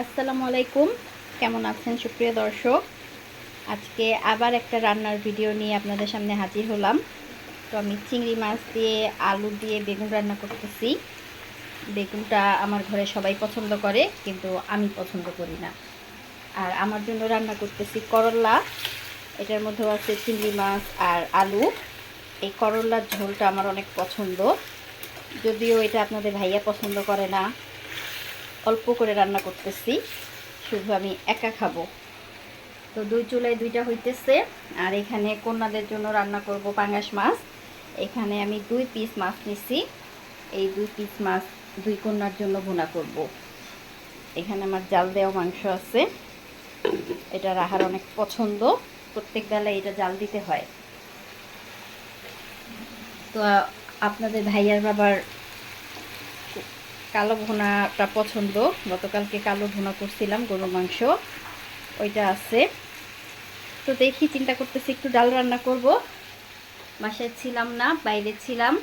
আসসালামু আলাইকুম। কেমন আছেন সুপ্রিয় দর্শক? আজকে আবার একটা রান্নার ভিডিও নিয়ে আপনাদের সামনে হাজির হলাম। তো আমি চিংড়ি মাছ দিয়ে আলু দিয়ে বেগুন রান্না করতেছি। বেগুনটা আমার ঘরে সবাই পছন্দ করে, কিন্তু আমি পছন্দ করি না। আর আমার জন্য রান্না করতেছি করল্লা এটার মধ্যেও আছে চিংড়ি মাছ আর আলু। এই করল্লার ঝোলটা আমার অনেক পছন্দ। যদিও এটা আপনাদের ভাইয়া পছন্দ করে না অল্প করে রান্না করতেছি। শুধু আমি একা খাব। তো দুই চুলায় দুইটা হইতেছে। আর এখানে কন্যাদের জন্য রান্না করব পাঙ্গাস মাছ। এখানে আমি দুই পিস মাছ নিছি। এই দুই পিস মাছ দুই কন্যার জন্য ভুনা করব। এখানে আমার জাল দেওয়া মাংস আছে। এটা রাহার অনেক পছন্দ। প্রত্যেক বেলায় এটা জাল দিতে হয়। তো আপনাদের ভাইয়ার বাবার কালো ভুনাটা পছন্দ। গতকালকে কালো ভুনা করছিলাম, গরুর মাংস। ওইটা আছে। তো দেখি, চিন্তা করতেছি, একটু ডাল রান্না করব। বাসায় ছিলাম না, বাইরে ছিলাম।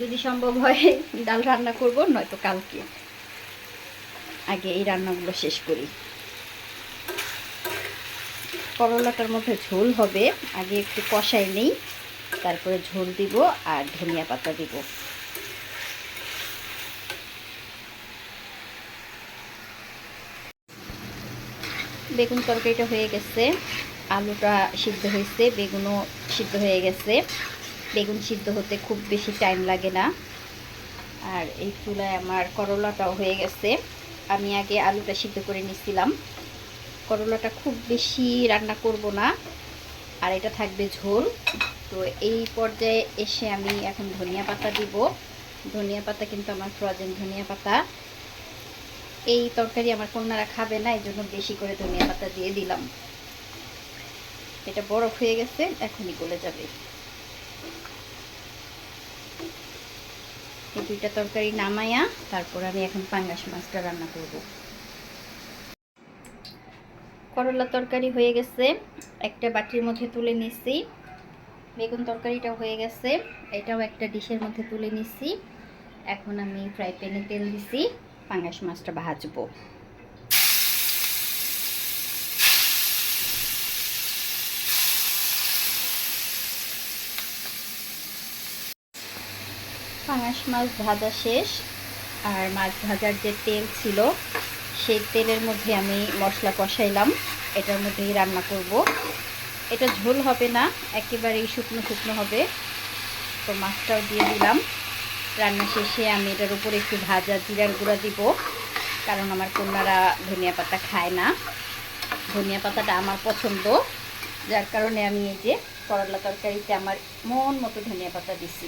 যদি সম্ভব হয়, ডাল রান্না করব, নয়তো কালকে। আগে এই রান্নাগুলো শেষ করি। করলাটার মধ্যে ঝোল হবে। আগে একটু কষাই নেই, তারপরে ঝোল দিব আর ধনিয়া পাতা দিব। বেগুন তরকারিটা হয়ে গেছে। আলুটা সিদ্ধ হয়েছে, বেগুনও সিদ্ধ হয়ে গেছে। বেগুন সিদ্ধ হতে খুব বেশি টাইম লাগে না। আর এই চুলায় আমার করলাটাও হয়ে গেছে। আমি আগে আলুটা সিদ্ধ করে নিছিলাম। করলাটা খুব বেশি রান্না করব না। আর এটা থাকবে ঝোল। তো এই পর্যায়ে এসে আমি এখন ধনিয়া পাতা দিব। ধনিয়া পাতা কিন্তু আমার ফ্রোজেন ধনিয়া পাতা। এই তরকারি আমার কন্যারা খাবে না, এই জন্য বেশি করে ধনিয়া পাতা দিয়ে দিলাম। এটা বরফ হয়ে গেছে, এখনই গলে যাবে। এই দুইটা তরকারি নামাইয়া তারপর আমি এখন পাঙ্গাস মাছটা রান্না করব। করলা তরকারি হয়ে গেছে, একটা বাটির মধ্যে তুলে নিচ্ছি বেগুন তরকারিটাও হয়ে গেছে, এটাও একটা ডিশের মধ্যে তুলে নিচ্ছি এখন আমি ফ্রাই প্যানে তেল দিছি। পাঙ্গাস মাছটা ভাজবো। পাঙাশ মাছ ভাজা শেষ, আর মাছ ভাজার যে তেল ছিল, সেই তেলের মধ্যে আমি মশলা কষাইলাম। এটার মধ্যেই রান্না করব। এটা ঝোল হবে না, একেবারেই শুকনো শুকনো হবে। তো মাছটাও দিয়ে দিলাম। রান্না শেষে আমি এটার উপরে একটু ভাজা জিরার গুঁড়া দিব, কারণ আমার কন্যারা ধনিয়া পাতা খায় না। ধনিয়া পাতাটা আমার পছন্দ, যার কারণে আমি এই যে করলা তরকারিতে আমার মন মতো ধনিয়া পাতা দিছি।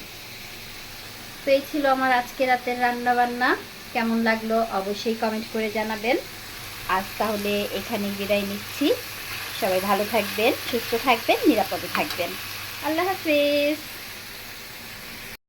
তো এই ছিল আমার আজকে রাতের রান্না বান্না কেমন লাগল অবশ্যই কমেন্ট করে জানাবেন। আজ তাহলে এখানে বিদায় নিচ্ছি। সবাই ভালো থাকবেন, সুস্থ থাকবেন, নিরাপদে থাকবেন। আল্লাহ হাফিজ।